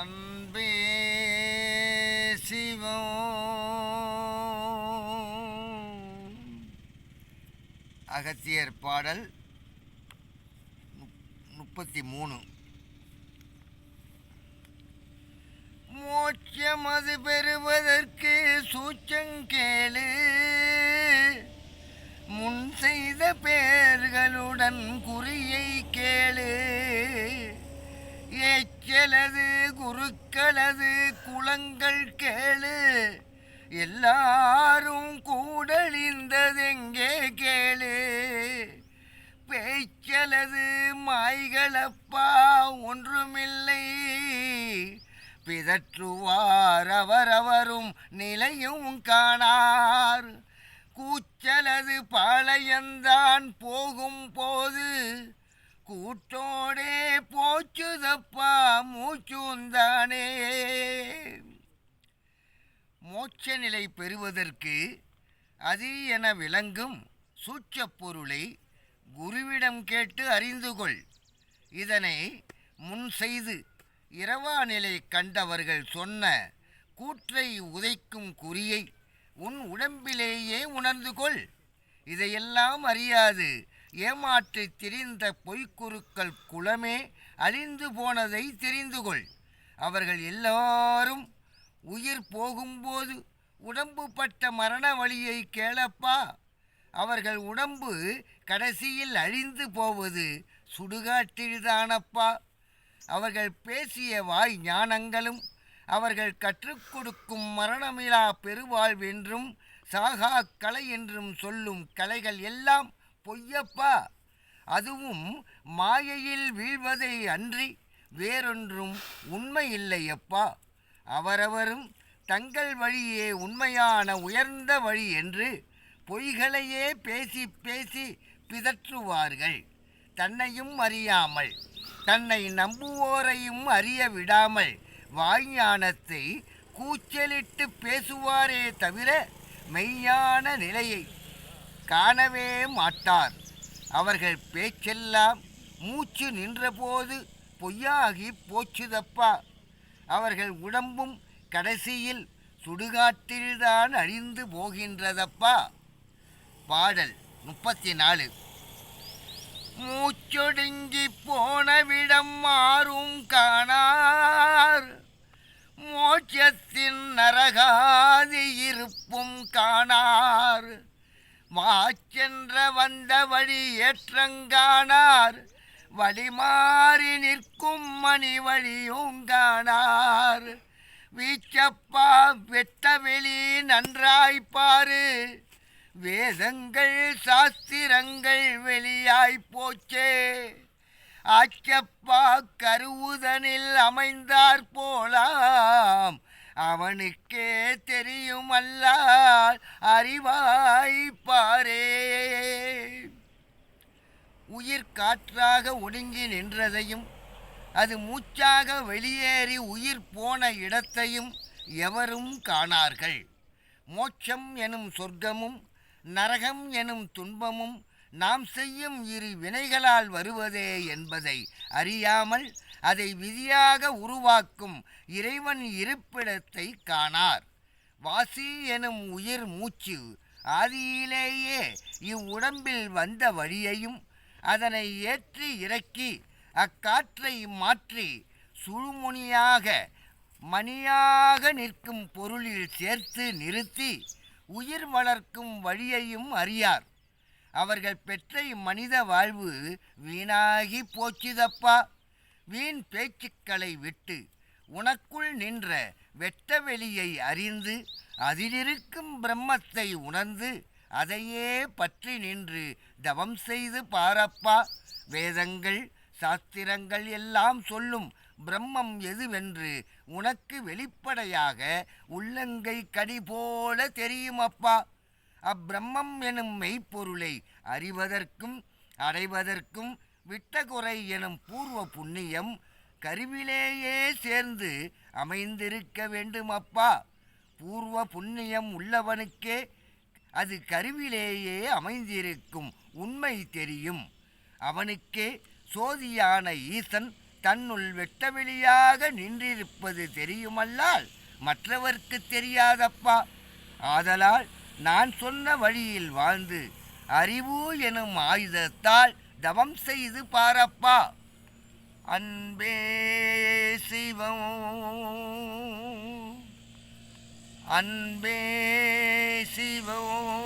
அன்பே சிவம் அகத்தியர் பாடல் முப்பத்தி மூணு மோட்சம் அது பெறுவதற்கு சூச்சங்கேளு முன் செய்த பேர்களுடன் குறியை கேளு. ஏச்சலது குருக்களது குளங்கள் கேளு. எல்லாரும் கூடழிந்ததெங்கே கேளு. பேச்சலது மாய்களப்பா ஒன்றுமில்லை. பிதற்றுவார் அவரவரும் நிலையும் காணார். கூச்சலது பாளையந்தான் போகும் போது கூட்டோடே போச்சுதப்பா மூச்சுந்தானே. மோட்ச நிலை பெறுவதற்கு அது என விளங்கும் சூட்சப் பொருளை குருவிடம் கேட்டு அறிந்து கொள் இதனை முன் செய்து இரவா நிலை கண்டவர்கள் சொன்ன கூற்றை உதைக்கும் குறியை உன் உடம்பிலேயே உணர்ந்து கொள் இதையெல்லாம் அறியாது ஏமாற்றி திரிந்த பொய்க்குருக்கள் குலமே அழிந்து போனதை தெரிந்து கொள் அவர்கள் எல்லாரும் உயிர் போகும்போது உடம்பு பட்ட மரண வழியை கேளப்பா. அவர்கள் உடம்பு கடைசியில் அழிந்து போவது சுடுகாட்டில்தானப்பா. அவர்கள் பேசிய வாய் ஞானங்களும் அவர்கள் கற்றுக் கொடுக்கும் மரணமிலா பெருவாழ்வென்றும் சாகா கலை என்றும் சொல்லும் கலைகள் எல்லாம் பொய்யப்பா. அதுவும் மாயையில் வீழ்வதை அன்றி வேறொன்றும் உண்மை இல்லையப்பா அவரவரும் தங்கள் வழியே உண்மையான உயர்ந்த வழி என்று பொய்களையே பேசி பேசி பிதற்றுவார்கள். தன்னையும் அறியாமல் தன்னை நம்புவோரையும் அறிய விடாமல் வாய்ஞானத்தை கூச்சலிட்டு பேசுவாரே தவிர மெய்யான நிலையை காணவே மாட்டார். அவர்கள் பேச்செல்லாம் மூச்சு நின்றபோது பொய்யாகி போச்சுதப்பா. அவர்கள் உடம்பும் கடைசியில் சுடுகாட்டில்தான் அழிந்து போகின்றதப்பா. பாடல் முப்பத்தி நாலு மூச்சொடுங்கி போனவிடம் மாறும் காணார். மோட்சத்தின் நரகாதி இருப்பும் காணார். மாச்சென்ற வந்த வழி ஏற்றங்கானார் வழிமாறி நிற்கும் மணி வழியும் காணார் வீச்சப்பா வெட்ட வெளி நன்றாய்ப்பாரு வேதங்கள் சாஸ்திரங்கள் வெளியாய் போச்சே. ஆச்சப்பா கருவுதனில் அமைந்தார் போலா அவனுக்கே தெரியும் அல்லால் அறிவாய்ப்பாரே உயிர் காற்றாக ஒடுங்கி நின்றதையும் அது மூச்சாக வெளியேறி உயிர் போன இடத்தையும் எவரும் காணார்கள். மோட்சம் எனும் சொர்க்கமும் நரகம் எனும் துன்பமும் நாம் செய்யும் இரு வினைகளால் வருவதே என்பதை அறியாமல் அதை விதியாக உருவாக்கும் இறைவன் இருப்பிடத்தை காணார். வாசி எனும் உயிர் மூச்சு ஆதியிலேயே இவ்வுடம்பில் வந்த வழியையும் அதனை ஏற்றி இறக்கி அக்காற்றை மாற்றி சுழுமுனியாக மணியாக நிற்கும் பொருளில் சேர்த்து நிறுத்தி உயிர் வளர்க்கும் வழியையும் அறியார். அவர்கள் பெற்ற மனித வாழ்வு வீணாகி போச்சுதப்பா. வீண் பேச்சுக்களை விட்டு உனக்குள் நின்ற வெட்ட வெளியை அறிந்து அதிலிருக்கும் பிரம்மத்தை உணர்ந்து அதையே பற்றி நின்று தவம் செய்து பாரப்பா. வேதங்கள் சாஸ்திரங்கள் எல்லாம் சொல்லும் பிரம்மம் எதுவென்று உனக்கு வெளிப்படையாக உள்ளங்கை கடி போல தெரியுமப்பா. அப்பிரம்மம் எனும் மெய்ப்பொருளை அறிவதற்கும் அடைவதற்கும் விட்டகுறை எனும் பூர்வ புண்ணியம் கருவிலேயே சேர்ந்து அமைந்திருக்க வேண்டுமப்பா பூர்வ புண்ணியம் உள்ளவனுக்கே அது கருவிலேயே அமைந்திருக்கும் உண்மை தெரியும். அவனுக்கே சோதியான ஈசன் தன்னுள் வெட்டவெளியாக நின்றிருப்பது தெரியுமல்லால் மற்றவர்க்கு தெரியாதப்பா. ஆதலால் நான் சொன்ன வழியில் வாழ்ந்து அறிவு எனும் ஆயுதத்தால் தவம் செய்து பாரப்பா. அன்பே சிவம். அன்பே சிவம்.